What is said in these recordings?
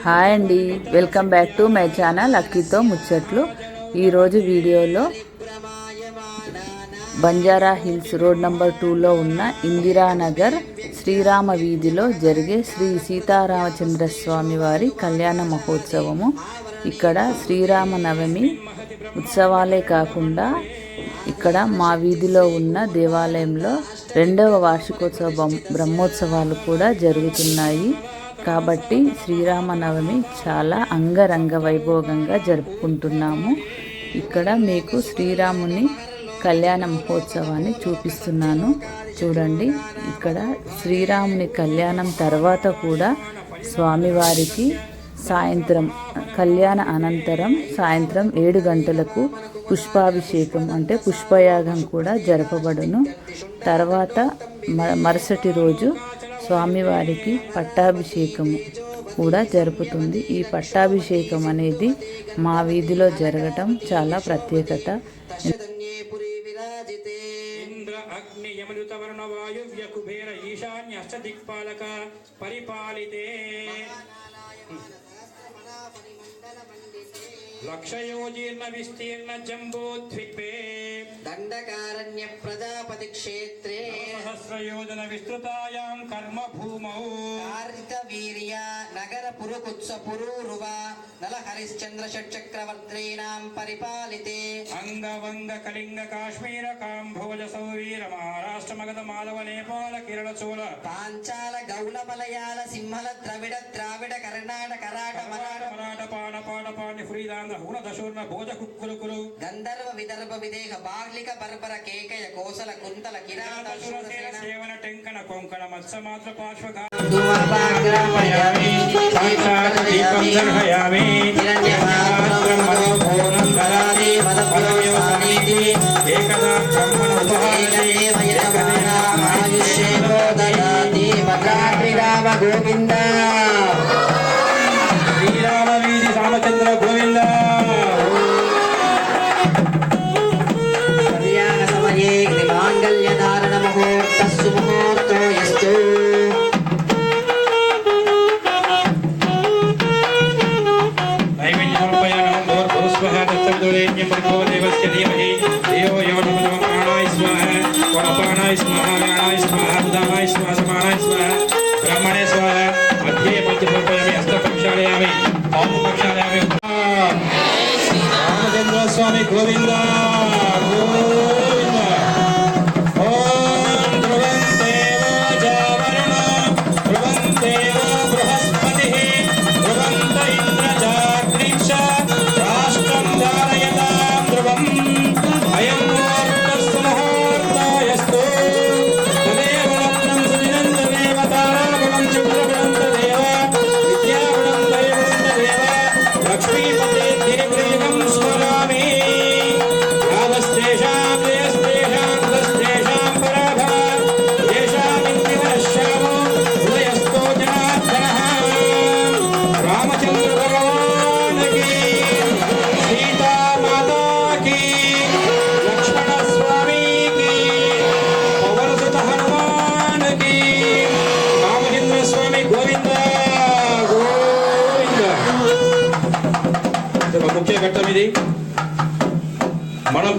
Hi అండి. Welcome back to my channel అక్కితో ముచ్చట్లు ఈరోజు వీడియోలో బంజారా హిల్స్ రోడ్ నంబర్ టూలో ఉన్న ఇందిరానగర్ శ్రీరామ వీధిలో జరిగే శ్రీ సీతారామచంద్ర స్వామి వారి కళ్యాణ మహోత్సవము. ఇక్కడ శ్రీరామ నవమి ఉత్సవాలే కాకుండా ఇక్కడ మా వీధిలో ఉన్న దేవాలయంలో రెండవ వార్షికోత్సవ బ్రహ్మోత్సవాలు కూడా జరుగుతున్నాయి. కాబట్టి శ్రీరామనవమి చాలా అంగరంగ వైభోగంగా జరుపుకుంటున్నాము. ఇక్కడ మీకు శ్రీరాముని కళ్యాణ మహోత్సవాన్ని చూపిస్తున్నాను. చూడండి ఇక్కడ శ్రీరాముని కళ్యాణం తర్వాత కూడా స్వామివారికి సాయంత్రం కళ్యాణ అనంతరం సాయంత్రం ఏడు గంటలకు పుష్పాభిషేకం అంటే పుష్పయాగం కూడా జరపబడును. తర్వాత మ- మరుసటి రోజు స్వామివారికి పట్టాభిషేకము కూడా జరుపుతుంది. ఈ పట్టాభిషేకం అనేది మా వీధిలో జరగటం చాలా ప్రత్యేకత. ధన్యే పురీ పరిపాలితే. లక్షయోజీర్ణ విస్తీర్ణ జంబోద్విపే దండకారణ్య ప్రజాపతి క్షేత్రే సహస్రయోజన విస్తృతాయాం కర్మ భూమౌ కార్తిక వీర్య నగర పురుకుత్స పురూరువ నల హరిశ్చంద్ర షట్చక్రవర్తీనాం పరిపాలితే అంగవంగ కళింగ కాశ్మీర కాంభోజ సౌవీర మహారాష్ట్ర మగధ మాలవ నేపాల కేరళ చోళ పాంచాల గౌళ మలయాళ సింహల ద్రవిడ ద్రావిడ కర్ణాటక కరాట మరాఠ మరాఠ పాణి ఫ్రీదాంధ్ర హుణ దశూర్ణ భోజ కుక్కులు కులు గంధర్వ విదర్భ విదేహ బాహ్లిక బర్బర కేకయ కోసల కుంతల కిరాత శూరసేన సేవన టెంకణ కొంకణ మత్స్య మాత్ర పార్శ్వగా ధూమపాగ్రామయామి ప్రక్షాళయామి పాము ప్రక్షాళయామి రామచంద్ర స్వామి గోవింద గోవింద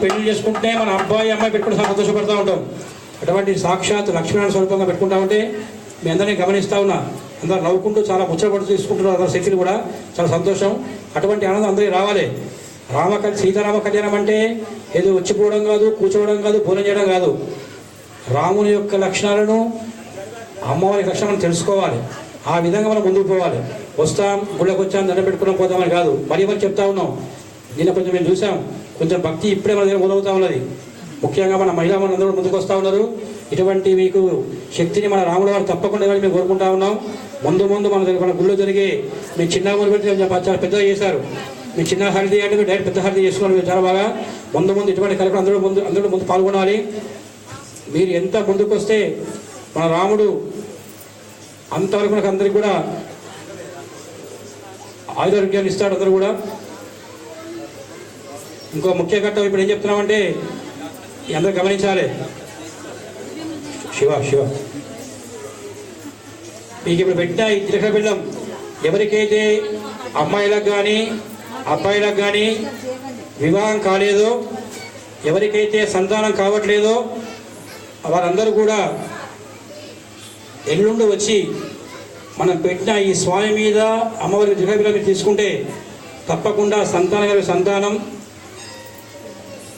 పెళ్ళి చేసుకుంటే మన అబ్బాయి అమ్మాయి పెట్టుకుంటే సంతోషపడుతూ ఉంటాం. అటువంటి సాక్షాత్ లక్ష్మీనారాయణ స్వరూపంగా పెట్టుకుంటా ఉంటే మీ అందరినీ గమనిస్తూ ఉన్నా. అందరూ నవ్వుకుంటూ చాలా ముచ్చటపడుతూ తీసుకుంటున్నారు అందరు శక్తులు కూడా. చాలా సంతోషం. అటువంటి ఆనందం అందరికీ రావాలి. రామ సీతారామ కళ్యాణం అంటే ఏదో వచ్చిపోవడం కాదు కూర్చోవడం కాదు భోజనం చేయడం కాదు. రాముని యొక్క లక్షణాలను అమ్మవారి లక్షణాలను తెలుసుకోవాలి. ఆ విధంగా మనం ముందుకు పోవాలి. వస్తాం గుళ్ళకి వచ్చాం దండ పెట్టుకున్నాం పోతామని కాదు. మరి మరి చెప్తా ఉన్నాం. నిన్న కొంచెం మేము చూసాం. కొంచెం భక్తి ఇప్పుడే మన దగ్గర మొదలవుతా ఉన్నది. ముఖ్యంగా మన మహిళా మనందరూ ముందుకు వస్తూ ఉన్నారు. ఇటువంటి మీకు శక్తిని మన రాముడు వారు తప్పకుండా ఇవ్వాలి మేము కోరుకుంటా ఉన్నాం. ముందు ముందు మన దగ్గర మన గుళ్ళో జరిగే మీ చిన్న ఊరు పెట్టి చాలా పెద్దగా చేశారు. మీ చిన్న హల్దీ అంటే మీరు డైరెక్ట్ పెద్ద హరిది చేసుకోవాలి మీరు చాలా బాగా. ముందు ముందు ఇటువంటి కార్యక్రమం అందరూ ముందు అందరూ ముందు పాల్గొనాలి. మీరు ఎంత ముందుకు వస్తే మన రాముడు అంతవరకు మనకు అందరికి కూడా ఆయుధారోగ్యాన్ని ఇస్తాడు అందరూ కూడా. ఇంకో ముఖ్య ఘట్టం ఇప్పుడు ఏం చెప్తున్నామంటే అందరూ గమనించాలి. శివ శివ. మీకు ఇప్పుడు పెట్టిన ఈ జీలకర్ర బిళ్ళం ఎవరికైతే అమ్మాయిలకు కానీ అబ్బాయిలకు కానీ వివాహం కాలేదో ఎవరికైతే సంతానం కావట్లేదో వారందరూ కూడా ఎల్లుండి వచ్చి మనం పెట్టిన ఈ స్వామి మీద అమ్మవారి జిగబిల మీరు తీసుకుంటే తప్పకుండా సంతానం సంతానం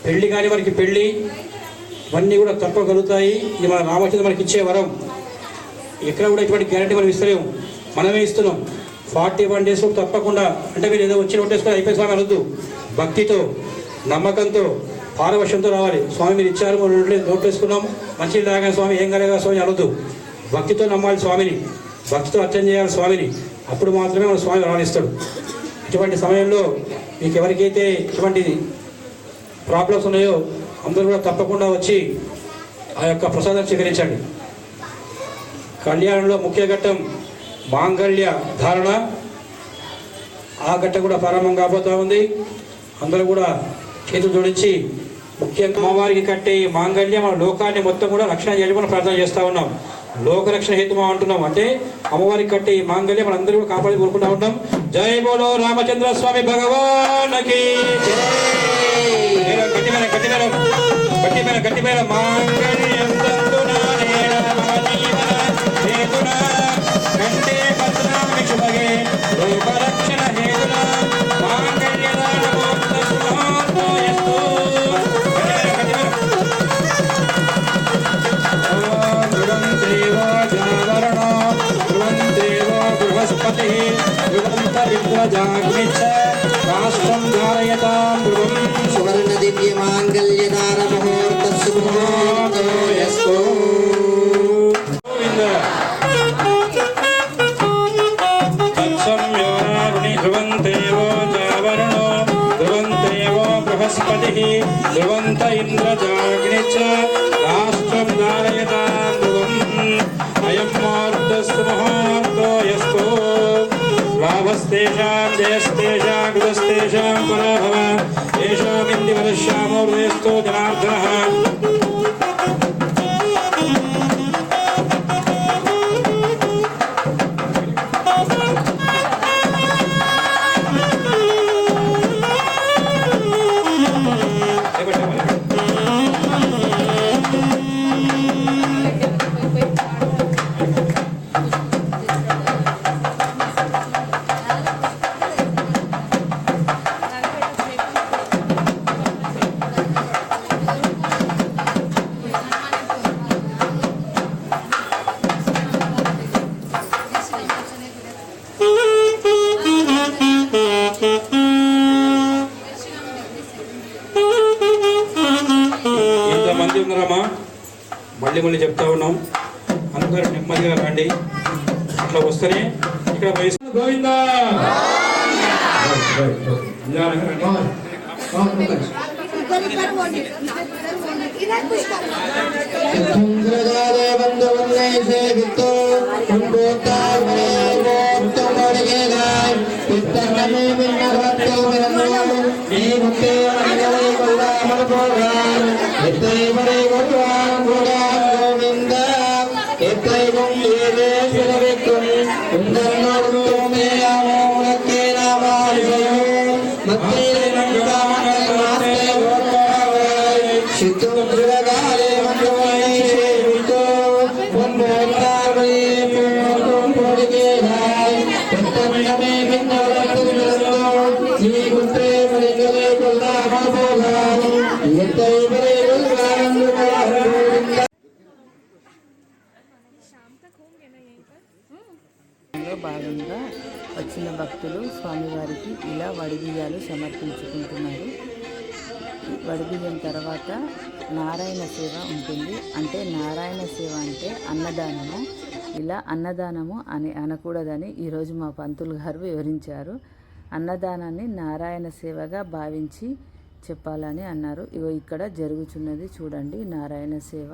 పెళ్ళి కాని వారికి పెళ్ళి ఇవన్నీ కూడా తప్పగలుగుతాయి. ఇది మన రామచంద్ర మనకి ఇచ్చే వరం. ఎక్కడ కూడా ఇటువంటి గ్యారంటీ మనం ఇస్తలేము. మనమే ఇస్తున్నాం. ఫార్టీ వన్ డేస్ తప్పకుండా అంటే మీరు ఏదో వచ్చి నోటేసుకొని అయిపోయి స్వామి అనొద్దు. భక్తితో నమ్మకంతో పారవశ్యంతో రావాలి. స్వామి మీరు ఇచ్చారు మనం మంచి లాగా స్వామి ఏం కలగా స్వామి అనొద్దు. భక్తితో నమ్మాలి స్వామిని. భక్తితో అర్చన చేయాలి స్వామిని. అప్పుడు మాత్రమే మన స్వామి రాణిస్తాడు. ఇటువంటి సమయంలో మీకు ఎవరికైతే ఇటువంటిది ప్రాబ్లమ్స్ ఉన్నాయో అందరూ కూడా తప్పకుండా వచ్చి ఆ యొక్క ప్రసాదం స్వీకరించండి. కళ్యాణంలో ముఖ్య ఘట్టం మాంగళ్య ధారణ. ఆ ఘట్టం కూడా ప్రారంభం కాబోతూ ఉంది. అందరూ కూడా చేతులు జోడించి ముఖ్యంగా అమ్మవారికి కట్టే ఈ మాంగళ్యం మన లోకాన్ని మొత్తం కూడా రక్షణ చేయమని ప్రార్థన చేస్తూ ఉన్నాం. లోక రక్షణ హేతుమా అంటున్నాం. అంటే అమ్మవారికి కట్టే ఈ మాంగళ్యం మనందరూ కూడా కాపాడి కోరుకుంటా ఉంటాం జై బోలో రామచంద్ర స్వామి భగవానికి గట్టి మేళం, గట్టి మేళం, గట్టి మేళం, గట్టి మేళం. మాంగళ్యం ధ్రువంత ఇంద్రజాగ్నిచ్చ, రాష్ట్రం ధారయతాం ధ్రువం సువర్ణ దివ్య మాంగళ్యదార ముహూర్త శుభముహూర్తోయస్తు బృహస్పతి ధ్రువంత ఇంద్రజాగ్నిచ రాష్ట్రం ధారయతాం भावस्तेषा जयस्तेषा गुजस्तेषाम् परा भव। जनार्दनः। మళ్ళీ చెప్తా ఉన్నాం. అందరూ నెమ్మదిగా రండి. అట్లా వస్తేనే ఇక్కడ వయసు గోవిందా! బంధువన్నే సేవితో లో భాగంగా వచ్చిన భక్తులు స్వామివారికి ఇలా వడిబియ్యాలు సమర్పించుకుంటున్నారు. వడిబియ్యం తర్వాత నారాయణ సేవ ఉంటుంది. అంటే నారాయణ సేవ అంటే అన్నదానము? ఇలా అన్నదానము అని అనకూడదని ఈరోజు మా పంతులు గారు వివరించారు. అన్నదానాన్ని నారాయణ సేవగా భావించి చెప్పాలని అన్నారు. ఇగో ఇక్కడ జరుగుతున్నది చూడండి నారాయణ సేవ.